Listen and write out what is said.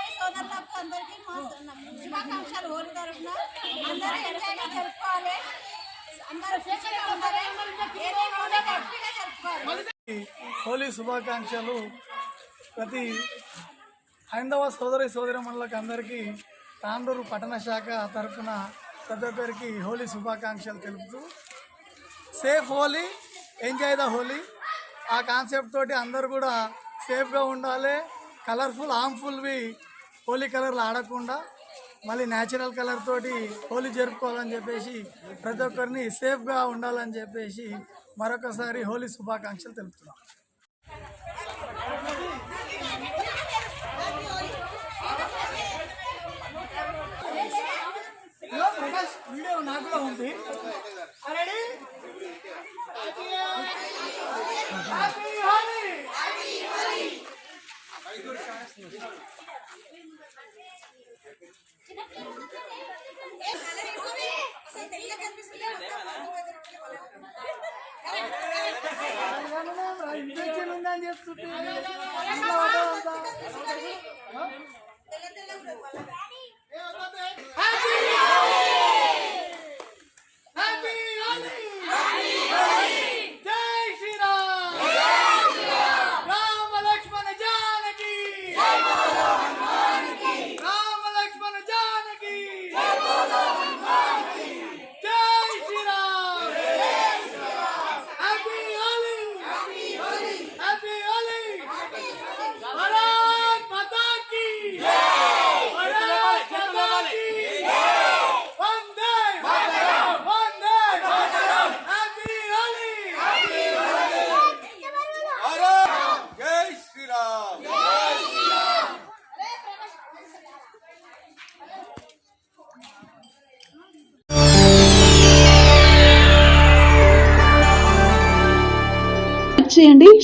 శుభాకాంక్షలు అందరికీ అందరికీ హోలీ తరఫున అందరూ ఎంజాయ్గా జరుపుకోవాలి అందరూ ఫ్యూచర్గా ఉండాలి ఏదో హోలీ హ్యాపీగా జరుపుకోవాలి హోలీ శుభాకాంక్షలు ప్రతి హైందవ సోదరి సోదరిమణులకు అందరికీ తాండూరు పట్టణ శాఖ తరఫున ప్రతి ఒక్కరికి హోలీ శుభాకాంక్షలు తెలుపుతూ safe Holi enjoy the Holi. ఆ కాన్సెప్ట్ తోటి అందరూ కూడా సేఫ్గా ఉండాలి కలర్ఫుల్ హార్మ్ఫుల్వి హోలీ కలర్లు ఆడకుండా మళ్ళీ న్యాచురల్ కలర్ తోటి హోలీ జరుపుకోవాలని చెప్పేసి ప్రతి ఒక్కరిని సేఫ్గా ఉండాలని చెప్పేసి మరొకసారి హోలీ శుభాకాంక్షలు తెలుపుతున్నాం. వీడియో నాకు కూడా ఉంది. రెడీ హ్యాపీ హోలీ ఇన్ఫెక్షన్ ఉందని చెప్తుంటే